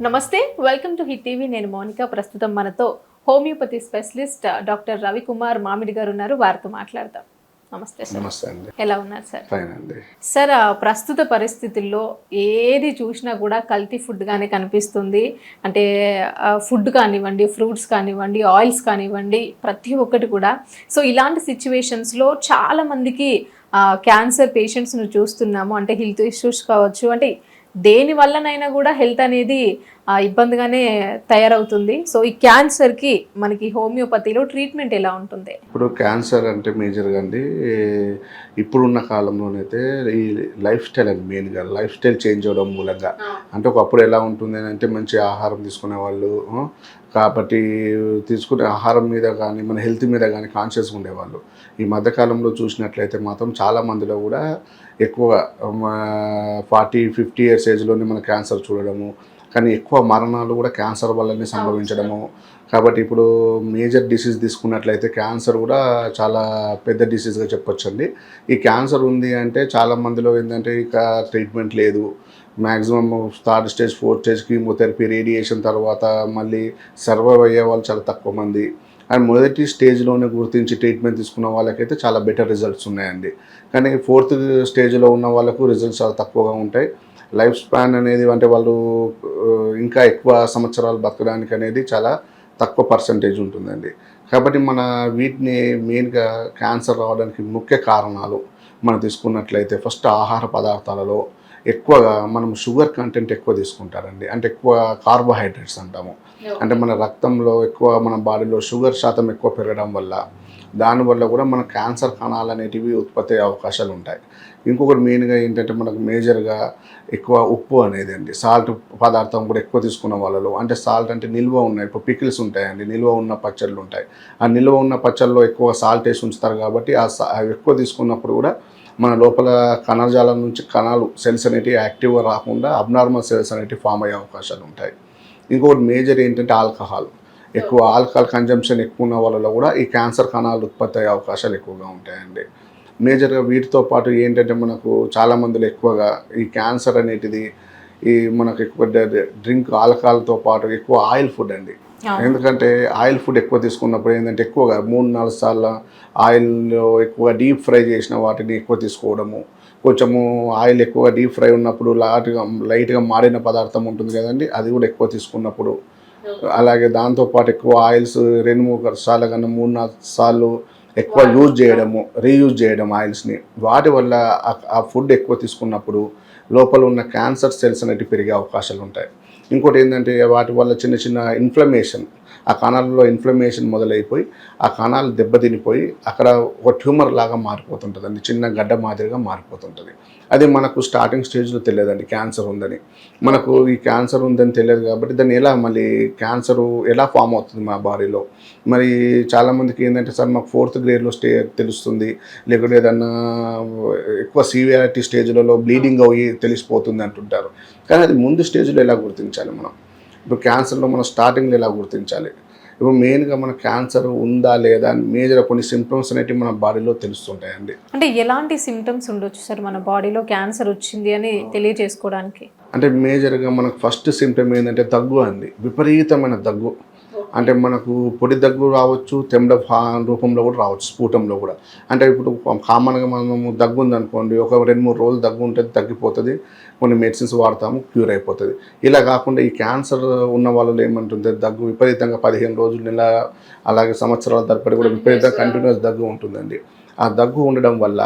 నమస్తే welcome to hit TV. నేను మౌనిక. ప్రస్తుతం మనతో హోమియోపతి స్పెషలిస్ట్ డాక్టర్ రవికుమార్ మామిడి గారు ఉన్నారు. వారితో మాట్లాడదాం. నమస్తే సార్. నమస్తే అండి. ఎలా ఉన్నారు సార్? అండి. సార్ ప్రస్తుత పరిస్థితుల్లో ఏది చూసినా కూడా కల్తీ ఫుడ్ గానే కనిపిస్తుంది. అంటే ఫుడ్ కానివ్వండి ఫ్రూట్స్ కానివ్వండి ఆయిల్స్ కానివ్వండి ప్రతి ఒక్కటి కూడా. సో ఇలాంటి సిచ్యువేషన్స్లో చాలా మందికి క్యాన్సర్ పేషెంట్స్ను చూస్తున్నాము. అంటే హెల్త్ ఇష్యూస్ కావచ్చు. అంటే దేని వల్లనైనా కూడా హెల్త్ అనేది ఇబ్బందిగానే తయారవుతుంది. సో ఈ క్యాన్సర్కి మనకి హోమియోపతిలో ట్రీట్మెంట్ ఎలా ఉంటుంది? ఇప్పుడు క్యాన్సర్ అంటే మేజర్గా అండి ఇప్పుడున్న కాలంలోనైతే ఈ లైఫ్ స్టైల్ అండి మెయిన్గా లైఫ్ స్టైల్ చేంజ్ అవ్వడం మూలంగా. అంటే ఒకప్పుడు ఎలా ఉంటుంది అంటే మంచి ఆహారం తీసుకునే వాళ్ళు కాబట్టి తీసుకునే ఆహారం మీద కానీ మన హెల్త్ మీద కానీ కాన్షియస్గా ఉండేవాళ్ళు. ఈ మధ్యకాలంలో చూసినట్లయితే మాత్రం చాలా మందిలో కూడా ఎక్కువగా ఫార్టీ ఫిఫ్టీ ఇయర్స్ ఏజ్లోనే మన క్యాన్సర్ చూడడము కానీ ఎక్కువ మరణాలు కూడా క్యాన్సర్ వల్లనే సంభవించడము. కాబట్టి ఇప్పుడు మేజర్ డిసీజ్ తీసుకున్నట్లయితే క్యాన్సర్ కూడా చాలా పెద్ద డిసీజ్గా చెప్పొచ్చండి. ఈ క్యాన్సర్ ఉంది అంటే చాలా మందిలో ఏంటంటే ఇక ట్రీట్మెంట్ లేదు. Maximum third stage fourth stage chemotherapy radiation తర్వాత మళ్ళీ సర్వైవ్ అయ్యే వాళ్ళు చాలా తక్కువ మంది. అండ్ మొదటి స్టేజ్లోనే గుర్తించి ట్రీట్మెంట్ తీసుకున్న వాళ్ళకైతే చాలా బెటర్ రిజల్ట్స్ ఉన్నాయండి. కానీ ఫోర్త్ స్టేజ్లో ఉన్న వాళ్ళకు రిజల్ట్స్ చాలా తక్కువగా ఉంటాయి. లైఫ్ స్పాన్ అనేది అంటే వాళ్ళు ఇంకా ఎక్కువ సంవత్సరాలు బతకడానికి అనేది చాలా తక్కువ పర్సంటేజ్ ఉంటుందండి. కాబట్టి మన వీటిని మెయిన్గా క్యాన్సర్ రావడానికి ముఖ్య కారణాలు మనం తీసుకున్నట్లయితే ఫస్ట్ ఆహార పదార్థాలలో ఎక్కువగా మనం షుగర్ కంటెంట్ ఎక్కువ తీసుకుంటారండి. అంటే ఎక్కువ కార్బోహైడ్రేట్స్ అంటాము. అంటే మన రక్తంలో ఎక్కువ మన బాడీలో షుగర్ శాతం ఎక్కువ పెరగడం వల్ల దానివల్ల కూడా మన క్యాన్సర్ కణాలు అనేటివి ఉత్పత్తి అయ్యే అవకాశాలు ఉంటాయి. ఇంకొకటి మెయిన్గా ఏంటంటే మనకు మేజర్గా ఎక్కువ ఉప్పు అనేది అండి సాల్ట్ పదార్థం కూడా ఎక్కువ తీసుకున్న వాళ్ళలో అంటే సాల్ట్ అంటే నిల్వ ఉన్నాయి. ఇప్పుడు పికిల్స్ ఉంటాయండి. నిల్వ ఉన్న పచ్చళ్ళు ఉంటాయి. ఆ నిల్వ ఉన్న పచ్చళ్ళలో ఎక్కువ సాల్ట్ వేసి ఉంచుతారు కాబట్టి ఆ అవి ఎక్కువ తీసుకున్నప్పుడు కూడా మన లోపల కణజాలం నుంచి కణాలు సెల్స్ అనేటివి యాక్టివ్గా రాకుండా అబ్నార్మల్ సెల్స్ అనేటివి ఫామ్ అయ్యే అవకాశాలు ఉంటాయి. ఇంకొకటి మేజర్ ఏంటంటే ఆల్కహాల్. ఎక్కువ ఆల్కహాల్ కన్జంప్షన్ ఎక్కువ ఉన్న వాళ్ళలో కూడా ఈ క్యాన్సర్ కణాలు ఉత్పత్తి అయ్యే అవకాశాలు ఎక్కువగా ఉంటాయండి. మేజర్గా వీటితో పాటు ఏంటంటే మనకు చాలా మందిలో ఎక్కువగా ఈ క్యాన్సర్ అనేటిది ఈ మనకు ఎక్కువ డ్రింక్ ఆల్కహాల్తో పాటు ఎక్కువ ఆయిల్ ఫుడ్ అండి. ఎందుకంటే ఆయిల్ ఫుడ్ ఎక్కువ తీసుకున్నప్పుడు ఏంటంటే ఎక్కువగా మూడు నాలుగు సార్లు ఆయిల్లో ఎక్కువ డీప్ ఫ్రై చేసిన వాటిని ఎక్కువ తీసుకోవడము. కొంచెము ఆయిల్ ఎక్కువ డీప్ ఫ్రై ఉన్నప్పుడు లాట్గా లైట్గా మాడిన పదార్థం ఉంటుంది కదండి అది కూడా ఎక్కువ తీసుకున్నప్పుడు అలాగే దాంతోపాటు ఎక్కువ ఆయిల్స్ రెండు మూడు సార్లు కన్నా మూడు నాలుగు సార్లు ఎక్కువ యూజ్ చేయడము రీయూజ్ చేయడం ఆయిల్స్ని. వాటి వల్ల ఆ- ఫుడ్ ఎక్కువ తీసుకున్నప్పుడు లోపల ఉన్న క్యాన్సర్ సెల్స్ అనేవి పెరిగే అవకాశాలు ఉంటాయి. ఇంకోటి ఏంటంటే వాటి వల్ల చిన్న చిన్న ఇన్ఫ్లమేషన్ ఆ కణాలలో ఇన్ఫ్లమేషన్ మొదలైపోయి ఆ కణాలు దెబ్బతినిపోయి అక్కడ ఒక ట్యూమర్ లాగా మారిపోతుంటుంది. అండి చిన్న గడ్డ మాదిరిగా మారిపోతుంటుంది. అది మనకు స్టార్టింగ్ స్టేజ్లో తెలియదండి. క్యాన్సర్ ఉందని. మనకు ఈ క్యాన్సర్ ఉందని తెలియదు కాబట్టి దాన్ని ఎలా మళ్ళీ క్యాన్సర్ ఎలా ఫామ్ అవుతుంది మా బాడీలో? మరి చాలామందికి ఏంటంటే సార్ మాకు ఫోర్త్ గ్రేడ్లో స్టే తెలుస్తుంది. లేకుంటే ఏదన్నా ఎక్కువ సీవియారిటీ స్టేజ్లలో బ్లీడింగ్ అయ్యి తెలిసిపోతుంది అంటుంటారు. కానీ అది ముందు స్టేజ్లో ఎలా గుర్తించాలి? మనం. ఇప్పుడు క్యాన్సర్లో మనం స్టార్టింగ్లో ఎలా గుర్తించాలి? ఇప్పుడు మెయిన్గా మన క్యాన్సర్ ఉందా లేదా అని మేజర్ కొన్ని సిమ్టమ్స్ అనేవి మన బాడీలో తెలుస్తుంటాయండి. అంటే ఎలాంటి సిమ్టమ్స్ ఉండొచ్చు సార్? మన బాడీలో క్యాన్సర్ వచ్చింది అని తెలియజేసుకోవడానికి అంటే మేజర్గా మనకు ఫస్ట్ సిమ్టమ్ ఏంటంటే దగ్గు అండి. విపరీతమైన దగ్గు. అంటే మనకు పొడి దగ్గు రావచ్చు తెమ్మ రూపంలో కూడా రావచ్చు స్ఫూటంలో కూడా. అంటే ఇప్పుడు కామన్గా మనము దగ్గు ఉందనుకోండి ఒక రెండు మూడు రోజులు దగ్గు ఉంటుంది తగ్గిపోతుంది. కొన్ని మెడిసిన్స్ వాడతాము క్యూర్ అయిపోతుంది. ఇలా కాకుండా ఈ క్యాన్సర్ ఉన్న వాళ్ళలో ఏమంటుంది దగ్గు విపరీతంగా పదిహేను రోజులు నెల అలాగే సంవత్సరాల తరబడి కూడా విపరీతంగా కంటిన్యూస్ దగ్గు ఉంటుందండి. ఆ దగ్గు ఉండడం వల్ల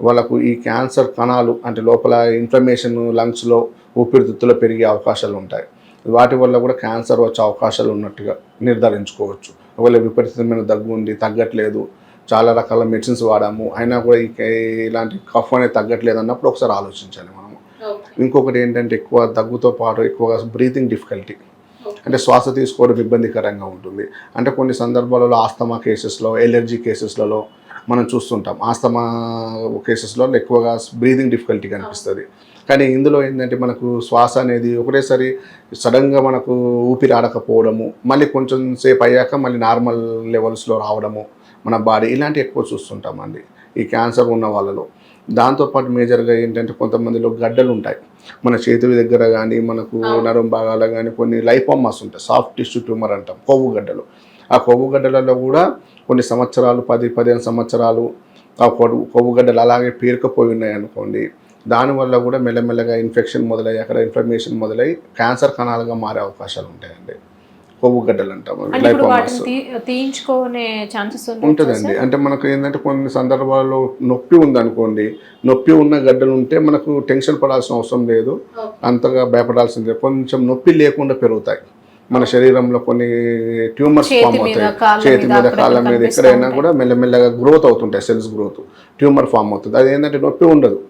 వాళ్ళకు ఈ క్యాన్సర్ కణాలు అంటే లోపల ఇన్ఫ్లమేషన్ లంగ్స్లో ఊపిరితిత్తులో పెరిగే అవకాశాలు ఉంటాయి. వాటి వల్ల కూడా క్యాన్సర్ వచ్చే అవకాశాలు ఉన్నట్టుగా నిర్ధారించుకోవచ్చు. ఒకవేళ విపరీతమైన దగ్గు ఉంది తగ్గట్లేదు చాలా రకాల మెడిసిన్స్ వాడాము అయినా కూడా ఈ ఇలాంటి కఫ్ అనేది తగ్గట్లేదు అన్నప్పుడు ఒకసారి ఆలోచించాలి మనము ఇంకొకటి ఏంటంటే ఎక్కువ దగ్గుతో పాటు ఎక్కువగా బ్రీతింగ్ డిఫికల్టీ అంటే శ్వాస తీసుకోవడం ఇబ్బందికరంగా ఉంటుంది. అంటే కొన్ని సందర్భాలలో ఆస్తమా కేసెస్లో ఎలర్జీ కేసెస్లలో మనం చూస్తుంటాం. ఆస్తమా కేసెస్లో ఎక్కువగా బ్రీతింగ్ డిఫికల్టీ కనిపిస్తుంది. కానీ ఇందులో ఏంటంటే మనకు శ్వాస అనేది ఒకటేసారి సడన్గా మనకు ఊపిరి ఆడకపోవడము మళ్ళీ కొంచెం సేపు అయ్యాక మళ్ళీ నార్మల్ లెవెల్స్లో రావడము మన బాడీ ఇలాంటివి ఎక్కువ చూస్తుంటామండి. ఈ క్యాన్సర్ ఉన్న వాళ్ళలో. దాంతోపాటు మేజర్గా ఏంటంటే కొంతమందిలో గడ్డలు ఉంటాయి. మన చేతుల దగ్గర కానీ మనకు నరం భాగాల కానీ కొన్ని లైపోమాస్ ఉంటాయి. సాఫ్ట్ టిష్యూ ట్యూమర్ అంటాం కొవ్వు గడ్డలు. ఆ కొవ్వు గడ్డలలో కూడా కొన్ని సంవత్సరాలు పది పదిహేను సంవత్సరాలు ఆ కొవ్వు కొవ్వు గడ్డలు అలాగే పేరుకుపోయి ఉన్నాయి అనుకోండి. దానివల్ల కూడా మెల్లమెల్లగా ఇన్ఫెక్షన్ మొదలై అక్కడ ఇన్ఫర్మేషన్ మొదలై క్యాన్సర్ కణాలుగా మారే అవకాశాలు ఉంటాయండి. కొవ్వు గడ్డలు అంటాం అంటే ఇప్పుడు లైపోమాస్ వాటిని తీ- తీయించుకునే ఛాన్సెస్ ఉంటుందండి. అంటే మనకు ఏంటంటే కొన్ని సందర్భాల్లో నొప్పి ఉందనుకోండి నొప్పి ఉన్న గడ్డలు ఉంటే మనకు టెన్షన్ పడాల్సిన అవసరం లేదు. అంతగా భయపడాల్సిందే కొంచెం నొప్పి లేకుండా పెరుగుతాయి. మన శరీరంలో కొన్ని ట్యూమర్స్ ఫామ్ అవుతాయి. చేతి మీద, కాళ్ళ మీద ఎక్కడైనా. కూడా మెల్లమెల్లగా గ్రోత్ అవుతుంటాయి సెల్స్ గ్రోత్ ట్యూమర్ ఫామ్ అవుతుంది. అది ఏంటంటే నొప్పి ఉండదు.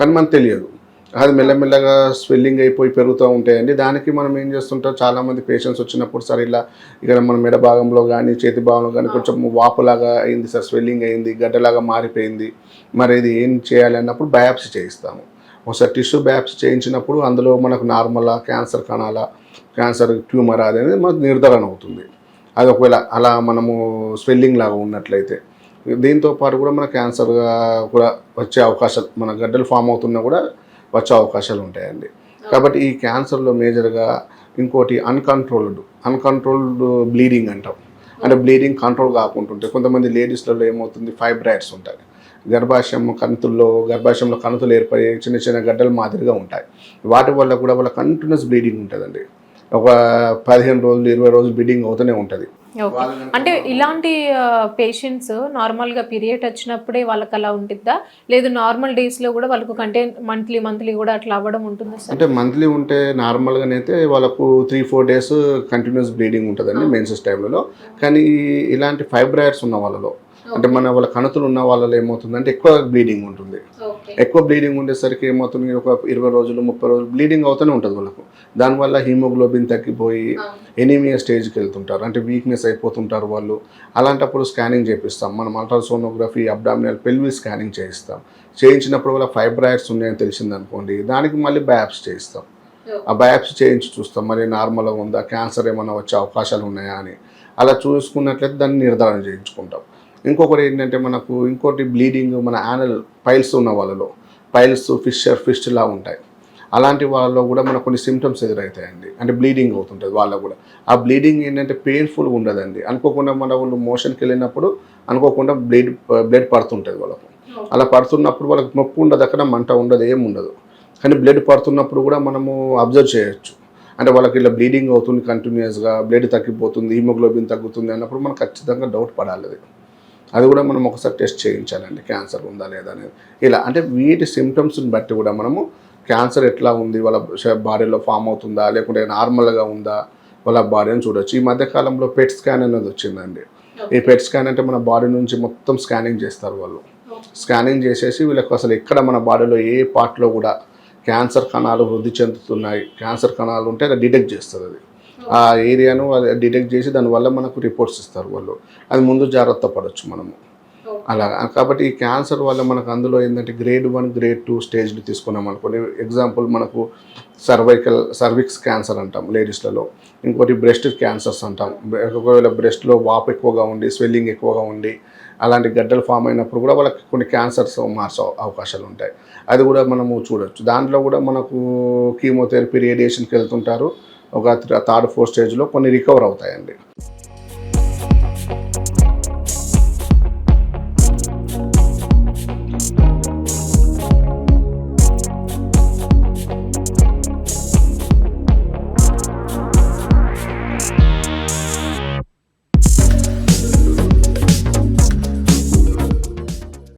కానీ మనకు తెలియదు. అది మెల్లమెల్లగా స్వెల్లింగ్ అయిపోయి పెరుగుతూ ఉంటాయండి. దానికి మనం ఏం చేస్తుంటాం? చాలా మంది పేషెంట్స్ వచ్చినప్పుడు సార్ ఇలా ఇక్కడ మన మెడ భాగంలో కానీ చేతి భాగంలో కానీ కొంచెం వాపులాగా అయింది సార్ స్వెల్లింగ్ అయింది గడ్డలాగా మారిపోయింది. మరి ఇది ఏం చేయాలి అన్నప్పుడు బయాప్సీ చేయిస్తాము. ఒకసారి టిష్యూ బయాప్సీ చేయించినప్పుడు అందులో మనకు నార్మలా క్యాన్సర్ కణాల క్యాన్సర్ ట్యూమర్ అనేది మనకు నిర్ధారణ అవుతుంది. అది ఒకవేళ అలా మనము స్వెల్లింగ్ లాగా ఉన్నట్లయితే. దీంతో పాటు కూడా మన క్యాన్సర్గా కూడా వచ్చే అవకాశాలు మన గడ్డలు ఫామ్ అవుతున్నా కూడా వచ్చే అవకాశాలు ఉంటాయండి. కాబట్టి ఈ క్యాన్సర్లో మేజర్గా ఇంకోటి అన్కంట్రోల్డ్ అన్కంట్రోల్డ్ బ్లీడింగ్ అంటాం. అంటే బ్లీడింగ్ కంట్రోల్ కాకుంటుంటే కొంతమంది లేడీస్లలో ఏమవుతుంది? ఫైబ్రాయిడ్స్ ఉంటాయి. గర్భాశయం కణుతుల్లో గర్భాశయంలో కణుతులు ఏర్పడి చిన్న చిన్న గడ్డలు మాదిరిగా ఉంటాయి. వాటి వల్ల కూడా వాళ్ళ కంటిన్యూస్ బ్లీడింగ్ ఉంటుందండి. ఒక పదిహేను రోజులు ఇరవై రోజులు బ్లీడింగ్ అవుతూనే ఉంటుంది. అంటే ఇలాంటి పేషెంట్స్ నార్మల్గా పీరియడ్ వచ్చినప్పుడే వాళ్ళకి అలా ఉంటుందా? లేదు నార్మల్ డేస్లో కూడా వాళ్ళకు కంటే మంత్లీ మంత్లీ కూడా అట్లా అవ్వడం ఉంటుందా అంటే మంత్లీ ఉంటే నార్మల్గానైతే వాళ్ళకు three four days continuous bleeding ఉంటుందండి మెన్సెస్ టైంలో కానీ ఇలాంటి ఫైబ్రాయిడ్స్ ఉన్న వాళ్ళలో అంటే మన వాళ్ళ కణుతులు ఉన్న వాళ్ళలో ఏమవుతుందంటే ఎక్కువ బ్లీడింగ్ ఉంటుంది. ఎక్కువ బ్లీడింగ్ ఉండేసరికి ఏమవుతుంది? ఒక ఇరవై రోజులు ముప్పై రోజులు బ్లీడింగ్ అవుతూనే ఉంటుంది వాళ్ళకు. దానివల్ల హీమోగ్లోబిన్ తగ్గిపోయి ఎనీమియా స్టేజ్కి వెళ్తుంటారు. అంటే వీక్నెస్ అయిపోతుంటారు వాళ్ళు. అలాంటప్పుడు స్కానింగ్ చేపిస్తాం. మనం అల్ట్రాసోనోగ్రఫీ అబ్డామినల్ పెల్వి స్కానింగ్ చేయిస్తాం. చేయించినప్పుడు వాళ్ళ ఫైబ్రాయిడ్స్ ఉన్నాయని తెలిసిందనుకోండి దానికి మళ్ళీ బయాప్స్ చేయిస్తాం. ఆ బయాప్సీ చేయించి చూస్తాం. మరి నార్మల్గా ఉందా? క్యాన్సర్ ఏమైనా వచ్చే అవకాశాలు ఉన్నాయా అని. అలా చూసుకున్నట్లయితే దాన్ని నిర్ధారణ చేయించుకుంటాం. ఇంకొకటి ఏంటంటే మనకు ఇంకోటి బ్లీడింగ్ మన యానల్ పైల్స్ ఉన్న వాళ్ళలో. పైల్స్ ఫిషర్ ఫిస్ట్లా ఉంటాయి. అలాంటి వాళ్ళలో కూడా మనకు కొన్ని సిమ్టమ్స్ ఎదురవుతాయండి. అంటే బ్లీడింగ్ అవుతుంటుంది వాళ్ళకు కూడా. ఆ బ్లీడింగ్ ఏంటంటే పెయిన్ఫుల్గా ఉండదండి. అనుకోకుండా మన వాళ్ళు మోషన్కి వెళ్ళినప్పుడు అనుకోకుండా బ్లీడ్ బ్లడ్ పడుతుంటుంది వాళ్ళకు. అలా పడుతున్నప్పుడు వాళ్ళకి నొప్పి ఉండదు అక్కడ మంట ఉండదు ఏం ఉండదు. కానీ బ్లడ్ పడుతున్నప్పుడు కూడా మనము అబ్జర్వ్ చేయొచ్చు. అంటే వాళ్ళకి ఇలా బ్లీడింగ్ అవుతుంది కంటిన్యూస్గా బ్లడ్ తగ్గిపోతుంది హిమోగ్లోబిన్ తగ్గుతుంది అన్నప్పుడు మనం ఖచ్చితంగా డౌట్ పడాలి అది కూడా మనం ఒకసారి టెస్ట్ చేయించాలండి. క్యాన్సర్ ఉందా లేదా అనేది. ఇలా అంటే వీటి సిమ్టమ్స్ని బట్టి కూడా మనము క్యాన్సర్ ఎట్లా ఉంది వాళ్ళ బాడీలో ఫామ్ అవుతుందా లేకుంటే నార్మల్గా ఉందా వాళ్ళ బాడీ అని చూడొచ్చు. ఈ మధ్య కాలంలో పెట్ స్కాన్ అనేది వచ్చిందండి. ఈ పెట్ స్కాన్ అంటే మన బాడీ నుంచి మొత్తం స్కానింగ్ చేస్తారు వాళ్ళు. స్కానింగ్ చేసేసి వీళ్ళకి అసలు ఎక్కడ మన బాడీలో ఏ పార్ట్లో కూడా క్యాన్సర్ కణాలు వృద్ధి చెందుతున్నాయి క్యాన్సర్ కణాలు ఉంటే అది డిటెక్ట్ చేస్తుంది అది. ఆ ఏరియాను అది డిటెక్ట్ చేసి దానివల్ల మనకు రిపోర్ట్స్ ఇస్తారు వాళ్ళు. అది ముందు జాగ్రత్త పడవచ్చు మనము. అలా కాబట్టి ఈ క్యాన్సర్ వల్ల మనకు అందులో ఏంటంటే గ్రేడ్ వన్ గ్రేడ్ టూ స్టేజ్లు తీసుకున్నాం అనుకోండి. ఎగ్జాంపుల్ మనకు సర్వైకల్ సర్విక్స్ క్యాన్సర్ అంటాం లేడీస్లలో. ఇంకోటి బ్రెస్ట్ క్యాన్సర్స్ అంటాం. ఒకవేళ బ్రెస్ట్లో వాపు ఎక్కువగా ఉండి స్వెల్లింగ్ ఎక్కువగా ఉండి అలాంటి గడ్డలు ఫామ్ అయినప్పుడు కూడా వాళ్ళకి కొన్ని క్యాన్సర్స్ మార్చే అవకాశాలు ఉంటాయి. అది కూడా మనము చూడొచ్చు. దాంట్లో కూడా మనకు కీమోథెరపీ రేడియేషన్కి వెళ్తుంటారు. ఒక థర్డ్ ఫోర్త్ స్టేజ్లో కొన్ని రికవర్ అవుతాయండి.